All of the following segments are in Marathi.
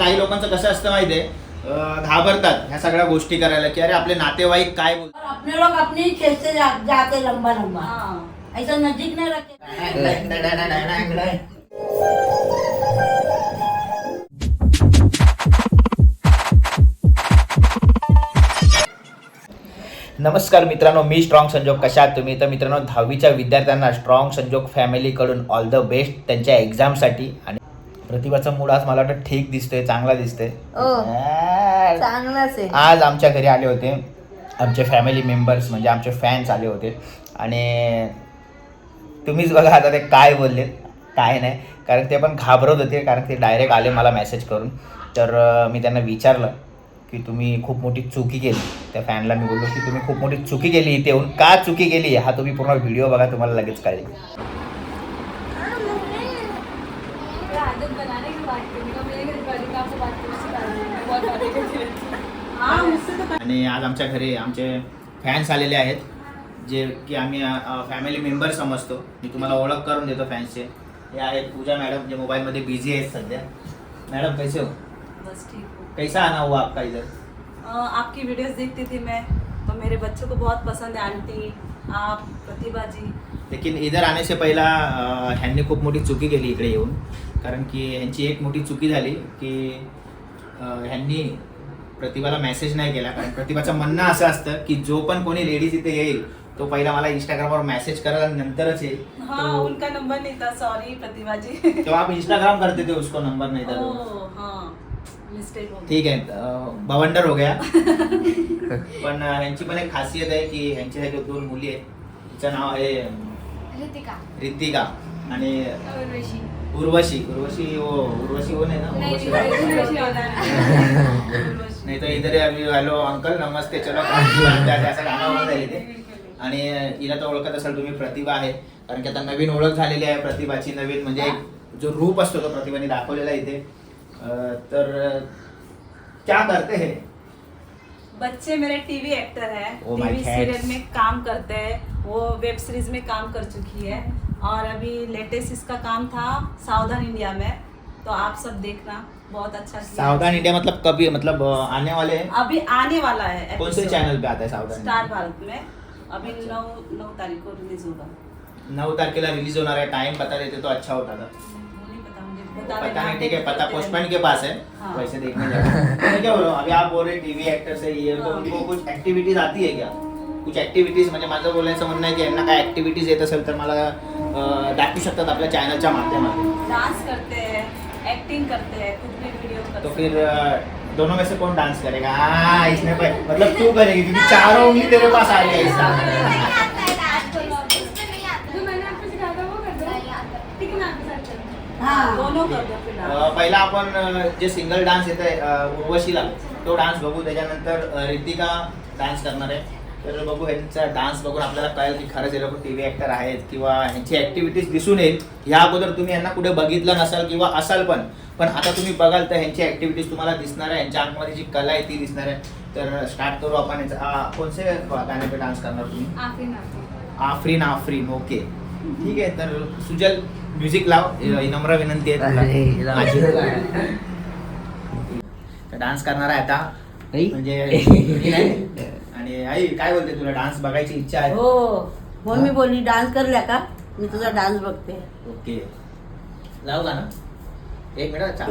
काही लोकांचं कसं असतं माहितीये घाबरतात ह्या सगळ्या गोष्टी करायला की अरे आपले नातेवाईक काय बोलतात और अपने लोग अपनी खेत से जा, जाते लंबा लंबा हाँ. ऐसा नजदीक नहीं रखे नमस्कार मित्रांनो मी स्ट्रॉंग संजोग. कशा तुम्ही? तर मित्रांनो दहावीच्या विद्यार्थ्यांना स्ट्रॉंग संजोग फॅमिलीकडून ऑल द बेस्ट त्यांच्या एक्झामसाठी आणि प्रतिभाचा मूड आज मला वाटतं ठीक दिसतोय चांगला दिसतोय. आ, चांगलाच आहे. आज आमच्या घरी आले होते. आमचे फॅमिली मेंबर्स म्हणजे आमचे फॅन्स आले होते. आणि तुम्हीच बघा आता ते काय बोलले. काय नाही. कारण ते पण घाबरत होते कारण ते डायरेक्ट आले मला मेसेज करून. तर मी त्यांना विचारलं. की तुम्ही खूप मोठी चुकी केली. त्या फॅनला मी बोललो की तुम्ही खूप मोठी चुकी केली इथे येऊन. का चुकी केली? हा तुम्ही पूर्ण व्हिडिओ बघा तुम्हाला लगेच कळेल. आणि आज आमच्या घरी आमचे फॅन्स आलेले आहेत जे की आम्ही फॅमिली मेंबर समजतो. मी तुम्हाला ओळख करून देतो फॅन्सचे हे आहेत पूजा मॅडम जे मोबाईलमध्ये बिझी आहेत सध्या. मॅडम कैसे हो? बस ठीक. कैसा आना हुआ आपका इधर? आपकी वीडियोस देखती थी मैं तो मेरे बच्चों को बहुत पसंद है आंटी आप प्रतिभा जी। लेकिन इधर आने से पहिला ह्यांनी खूप मोठी चुकी केली इकडे येऊन. कारण की ह्यांची एक मोठी चुकी झाली की ह्यांनी प्रतिभाला मेसेज नाही केला. कारण प्रतिभाचं म्हणणं असं असतं की जो पण कोणी लेडीज़ इथे येईल तो पहिला मला इंस्टाग्रामवर मेसेज आणि नंतरच येईल. तो- उनका नंबर नहीं था सॉरी प्रतिभा जी. तो आप इंस्टाग्राम करते थे उसको नंबर नहीं था हाँ हो ठीक आहे अं, बवंडर हो गया. पण ह्यांची पण एक खासियत आहे की ह्यांच्या ह्या ज्या दोन मुली आहेत. तिचं नाव आहे रितिका. रितिका. आणि उर्वशी. उर्वशी. उर्वशी वो उर्वशी वो नहीं ना? नहीं, उर्वशी नहीं, उर्वशी होना है। नहीं. तो इधर अभी हॅलो अंकल नमस्ते चलो. असं गाणं आहे इथे आणि हिला तर ओळखत असाल तुम्ही प्रतिभा आहे. कारण की आता नवीन ओळख झालेली आहे प्रतिभाची. नवीन म्हणजे एक जो रूप असतो तो प्रतिभाने दाखवलेला आहे इथे. तर क्या करते हैं? बच्चे मेरे टीवी एक्टर है। Oh TV. सीरियल में काम करते हैं। वो वेब सीरीज में काम कर चुकी है। और अभी लेटेस्ट इसका काम था सावधान इंडिया में। तो आप सब देखना बहुत अच्छा। सावधान इंडिया मतलब कभी मतलब आने वाले हैं? अभी आने वाला है कौन से। चैनल पे आता है सावधान स्टार? भारत में। अभी नौ नौ तारीख को रिलीज होगा। नऊ तारखेला रिलीज होणार आहे टाइम पता देते तो अच्छा होता था। पता नहीं ठीक है पता पोस्टमैन हैं। के पास है हाँ। वैसे देखने मैं क्या बोल रहा हूँ अभी आप बोल रहे टीवी एक्टर से ये तो हाँ। उनको कुछ ऍक्टिव्हिटीज आती है क्या कुछ ऍक्टिव्हिटीज म्हणजे माझं बोलायचं म्हणणं आहे की यांना काय ऍक्टिव्हिटीज येत असेल तर मला अं, दाखवू शकतात आपल्या चॅनलच्या माध्यमातून डांस करते हैं एक्टिंग करते हैं कुछ भी वीडियो कर तो फिर हैं। अं, दोनों में से कौन डांस करेगा हाँ इसमें पर मतलब तू करेगी क्योंकि चारों उंगली तेरे पास आ गया इसका जो मैंने आपको सिखाया था वो कर दो ठीक है ना आपके साथ चलो हाँ. पहिला आपण जे सिंगल डान्स येत आहे उर्वशीला तो डान्स बघू. त्याच्यानंतर रितिका डान्स करणार आहे. तर बघू यांचा डान्स बघून आपल्याला कळेल की खरंच हे लोक टी व्ही ॲक्टर आहेत किंवा ह्यांची ॲक्टिव्हिटीज दिसून येईल. ह्या अगोदर तुम्ही यांना कुठे बघितलं नसाल किंवा असाल पण पण आता तुम्ही बघाल तर ह्यांची ॲक्टिव्हिटीज तुम्हाला दिसणार आहे. यांच्या आतमध्ये जी कला आहे ती दिसणार आहे. तर स्टार्ट करू आपण याचा. कोणते गाणे पे डान्स करणार तुम्ही? आफरीन आफरीन ओके. ठीक आहे. तर सुजल म्युझिक लाव. ही नम्र विनंती आहे डान्स करणार आहे आता. म्हणजे. आणि आई काय बोलते तुला? डान्स बघायची इच्छा आहे. हो. म्हणून मी बोलली डान्स करल्या का? मी तुझा डान्स बघते. ओके. लावू का ना? एक मिनिट चार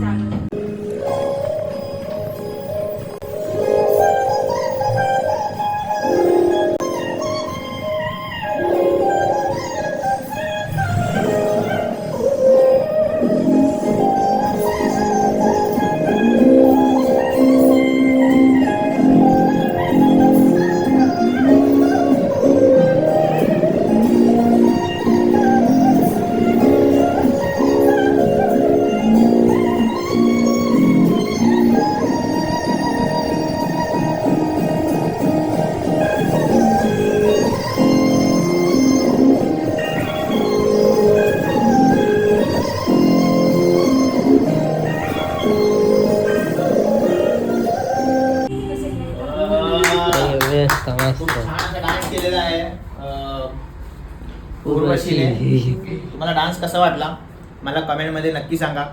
चला. मस्त डान्स केलेला आहे. उर्वशीने तुम्हाला डान्स कसा वाटला? मला कमेंटमध्ये नक्की सांगा.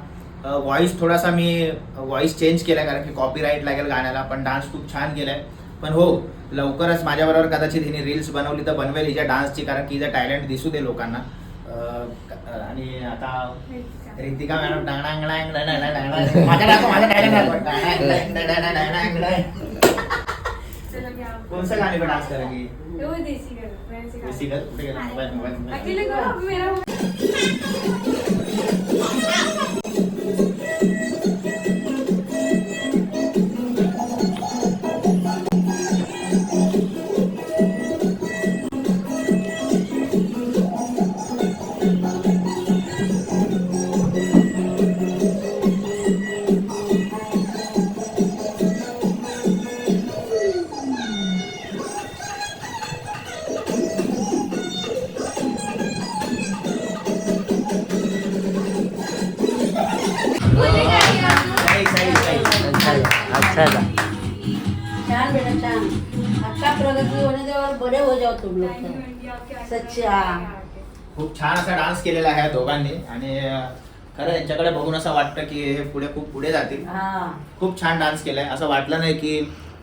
व्हॉइस थोडासा मी व्हॉइस चेंज केला कारण की कॉपीराईट लागेल गाण्याला पण डान्स खूप छान केलाय. पण हो लवकरच माझ्याबरोबर कदाचित हिने रील्स बनवली तर बनवेल हिच्या डान्सची कारण की हिचा टॅलेंट दिसू दे लोकांना. आणि आता रितिका मॅडम डांगडांग डांग डांग डांग डांग डांग. माझ्या माझ्या टॅलेंट कौन सा गाने पे डांस करेंगी वो देसी कर वैसे गा देसी अभी मेरा था छान बेटा छान. अच्छा प्रगति होने दे और बड़े हो जाओ तुम लोग सच्चा. खूप छान असा डान्स केलेला आहे या दोघांनी. आणि अं, खरं यांच्याकडे बघून असं वाटतं की हे पुढे खूप पुढे जातील. हाँ. खूप छान डान्स केलाय. असं वाटलं नाही की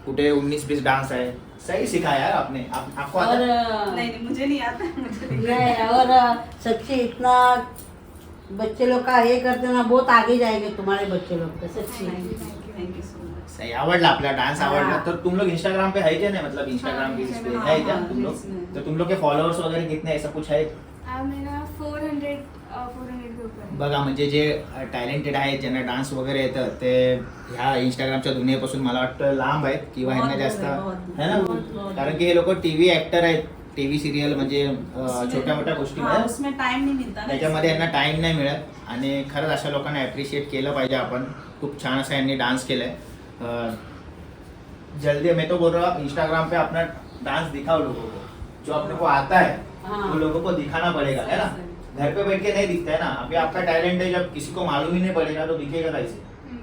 कुठे उन्नीस बीस डान्स आहे. सही सिखा यार आपने. आप, आपको आता और नहीं नहीं मुझे नहीं आता मुझे नहीं. नहीं और सच्ची इतना बच्चे लोग का ये करते ना बहुत आगे जाएंगे तुम्हारे बच्चे लोग तो सच्ची थैंक यू सो मच सही आवडला आपला डान्स आवडला. तर तुम लोग इंस्टाग्राम पे है क्या नहीं? मतलब इंस्टाग्राम रील्स पे. है क्या तुम लोग. तो तुम लोग के फॉलोअर्स वगैरे कितने ऐसा कुछ है मेरा. बघा म्हणजे जे टॅलेंटेड आहेत ज्यांना डान्स वगैरे येतं ते ह्या इंस्टाग्रामच्या दुनियेपासून मला वाटतं लांब आहेत किंवा ह्यांना जास्त है ना. कारण की हे लोक टीव्ही ऍक्टर आहेत. टीव्ही सिरियल म्हणजे उसमें- छोट्या मोठ्या गोष्टी उसमें टाइम नहीं मिलता ना त्याच्यामध्ये यांना टाइम नाही मिळत. आणि खरंच अशा लोकांना ॲप्रिशिएट केलं पाहिजे आपण. खूप छान असा यांनी डान्स केलाय. अं, जल्दी मैं तो बोल रहा हूँ इंस्टाग्राम पे अपना डांस दिखाओ लोगों को. जो अपने को आता है हाँ. वो लोगों को दिखाना पड़ेगा है ना? घर पे बैठ के नहीं दिखता है ना? अभी आपका टैलेंट है जब किसी को मालूम ही नहीं पड़ेगा तो दिखेगा कैसे हम्म.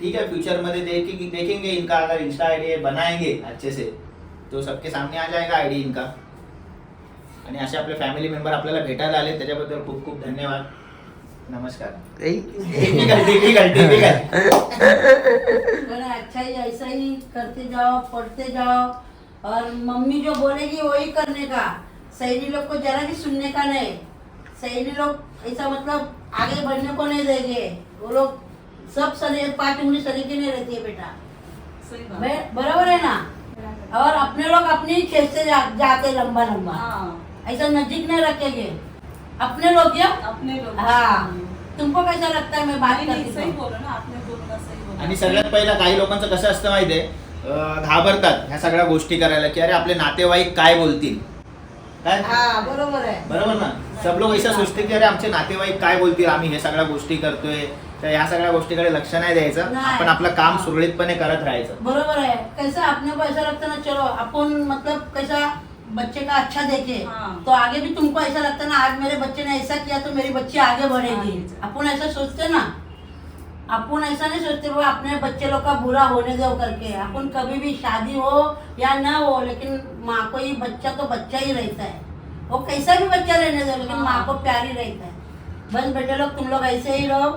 ठीक है फ्यूचर में देखेंगे देखेंगे इनका अगर इंस्टा आईडी बनाएँगे अच्छे से। तो सबके सामने आ जाएगा आईडी इनका. आणि असे आपले फॅमिली मेंबर आपल्याला भेटायला आले त्याच्याबद्दल खूप खूप धन्यवाद. नमस्कार. ही ऐसा ही करते जाओ पढ़ते जाओ. और मम्मी जो बोलेगी वही करने का. सहेली लोग को जरा भी सुनने का नहीं. सहेली लोग ऐसा मतलब आगे बढ़ने को नहीं देंगे. वो लोग सब सरी पाँच उंगली सरीके नहीं रहती है बेटा. बराबर है ना? और अपने लोग अपनी खेलते जा, जाते लंबा लंबा। हाँ। ऐसा नजीक नहीं रखेंगे अपने लोग क्या अपने लोग। हाँ। तुमको कैसा लगता है? मैं बात करती सही हूँ बोलो ना आपने बोलना सही बोला। आणि सगळ्यात पहिलं काही लोकांचं कसं असतं माहितीये? अं, घाबरतात ह्या सगळ्या गोष्टी करायला की अरे आपले नातेवाईक काय बोलतील? काय? हाँ बरोबर है बरोबर ना? सब लोग ऐसा सोचते की अरे आमचे नातेवाईक काय बोलतील? आम्ही हे सगळ्या गोष्टी करतोय. तर ह्या सगळ्या गोष्टीकडे लक्ष नाही द्यायचं. नाही. आपण आपलं काम सुरळीतपणे करत राहायचं. बरोबर है कैसा अपने को ऐसा लगता ना चलो अपन मतलब कैसा बच्चे का अच्छा देखे हाँ। तो आगे भी तुमको ऐसा लगता ना आज मेरे बच्चे ने ऐसा किया तो मेरी बच्ची आगे बढ़ेगी. आगे। अपन ऐसा सोचते ना. अपन ऐसा नहीं सोचते वो अपने बच्चे लोग का बुरा होने दो करके. अपन कभी भी शादी हो या ना हो लेकिन माँ को ही बच्चा तो बच्चा ही रहता है. वो कैसा भी बच्चा रहने दो लेकिन हाँ। माँ को प्यार ही रहता है. बस बेटे लोग तुम लोग ऐसे ही रहो.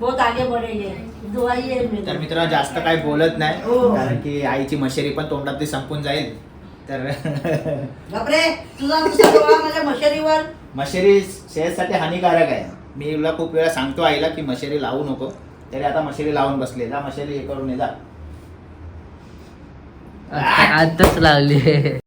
बहुत आगे बढ़ेंगे। दुआ ही मेरी। तर मित्र जास्त काही बोलत नाही हो. कारण की आईची मशेरी पण तोंडातली संपून जाईल. तर बापरे तुझा तुझा डोळा माझ्या मशेरीवर. मशेरी सेहतसाठी हानिकारक आहे. मी तुला खूप वेळा सांगतो आईला की मशेरी लावू नको. तरी आता मशेरी लावून बसले. जा मशेरी हे करून ये जा. आता आताच लावली.